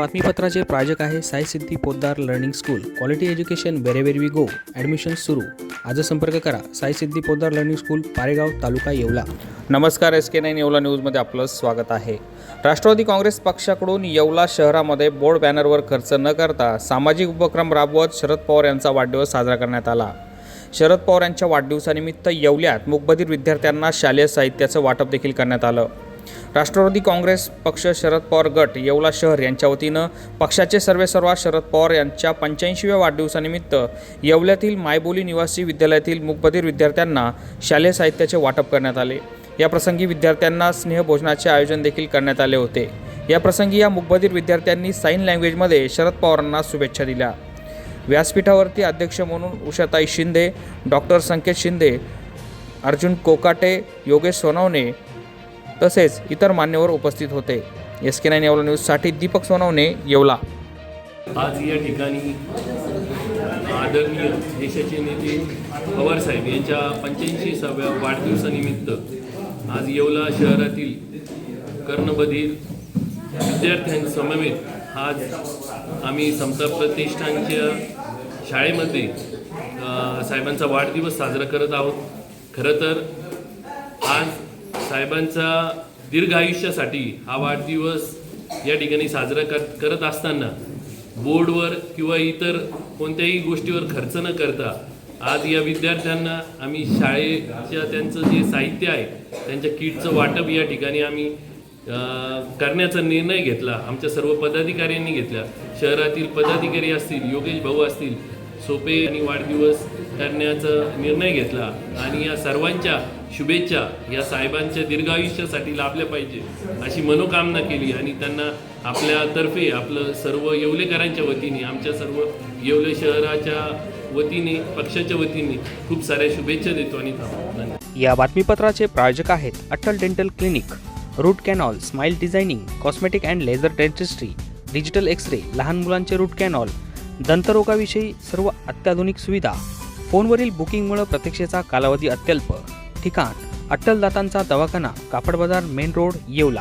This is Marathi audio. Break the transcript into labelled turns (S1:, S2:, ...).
S1: बातमीपत्राचे प्रायोजक आहे Sai Siddhi Poddar learning school. Quality education wherever we go admission सुरू. आज संपर्क करा. Sai Siddhi Poddar learning school Paregaon taluka Yeola. नमस्कार एस के नाईन येवला न्यूजमध्ये आपलं स्वागत आहे. राष्ट्रवादी काँग्रेस पक्षाकडून येवला शहरामध्ये बोर्ड बॅनरवर खर्च न करता सामाजिक उपक्रम राबवत शरद पवार यांचा वाढदिवस साजरा करण्यात आला. शरद पवार यांच्या वाढदिवसानिमित्त येवल्यात मुकबधीर विद्यार्थ्यांना शालेय साहित्याचं वाटप देखील करण्यात आलं. राष्ट्रवादी काँग्रेस पक्ष शरद पवार गट येवला शहर यांच्या वतीनं पक्षाचे सर्वेसर्वा शरद पवार यांच्या पंच्याऐंशीव्या वाढदिवसानिमित्त येवल्यातील मायबोली निवासी विद्यालयातील मुकबधीर विद्यार्थ्यांना शालेय साहित्याचे वाटप करण्यात आले. या प्रसंगी विद्यार्थ्यांना स्नेहभोजनाचे आयोजन देखील करण्यात आले होते. या प्रसंगी या मुकबधीर विद्यार्थ्यांनी साईन लँग्वेजमध्ये शरद पवारांना शुभेच्छा दिल्या. व्यासपीठावरती अध्यक्ष म्हणून उषाताई शिंदे डॉक्टर संकेत शिंदे अर्जुन कोकाटे योगेश सोनवणे तसेच इतर मान्यवर उपस्थित होते. एस के नाईन येवला न्यूजसाठी दीपक सोनवणे येवला.
S2: आज या ठिकाणी आदरणीय देशाचे नेते पवारसाहेब यांच्या पंच्याऐंशी पंच्याऐंशीसाव्या वाढदिवसानिमित्त आज येवला शहरातील कर्णबधीर विद्यार्थ्यांसमवेत आज आम्ही समता प्रतिष्ठानच्या शाळेमध्ये साहेबांचा वाढदिवस साजरा करत आहोत. खरं तर आज साहेबांचा दीर्घ आयुष्यासाठी हा वाढदिवस या ठिकाणी साजरा कर करत असताना बोर्डवर किंवा इतर कोणत्याही गोष्टीवर खर्च न करता आज या विद्यार्थ्यांना आम्ही शाळेच्या त्यांचं जे साहित्य आहे त्यांच्या किटचं वाटप या ठिकाणी आम्ही करण्याचा निर्णय घेतला. आमच्या सर्व पदाधिकाऱ्यांनी घेतला. शहरातील पदाधिकारी असतील योगेश भाऊ असतील सोपे आणि वाढदिवस करण्याचा निर्णय घेतला. आणि या सर्वांच्या शुभेच्छा या साहेबांच्या दीर्घायुष्यासाठी लाभल्या पाहिजे अशी मनोकामना केली आणि त्यांना आपल्यातर्फे आपलं सर्व येवलेकरांच्या वतीने आमच्या सर्व येवले शहराच्या वतीने पक्षाच्या वतीने खूप साऱ्या शुभेच्छा देतो आणि थांबतो.
S1: या बातमीपत्राचे प्रायोजक आहेत Atal dental clinic root canal smile designing cosmetic and laser dentistry digital X ray लहान मुलांचे रूट कॅनॉल दंतरोगाविषयी सर्व अत्याधुनिक सुविधा फोनवरील बुकिंगमुळे प्रतीक्षेचा कालावधी अत्यल्प. ठिकाण अट्टलदातांचा दवाखाना कापड बाजार मेन रोड येवला.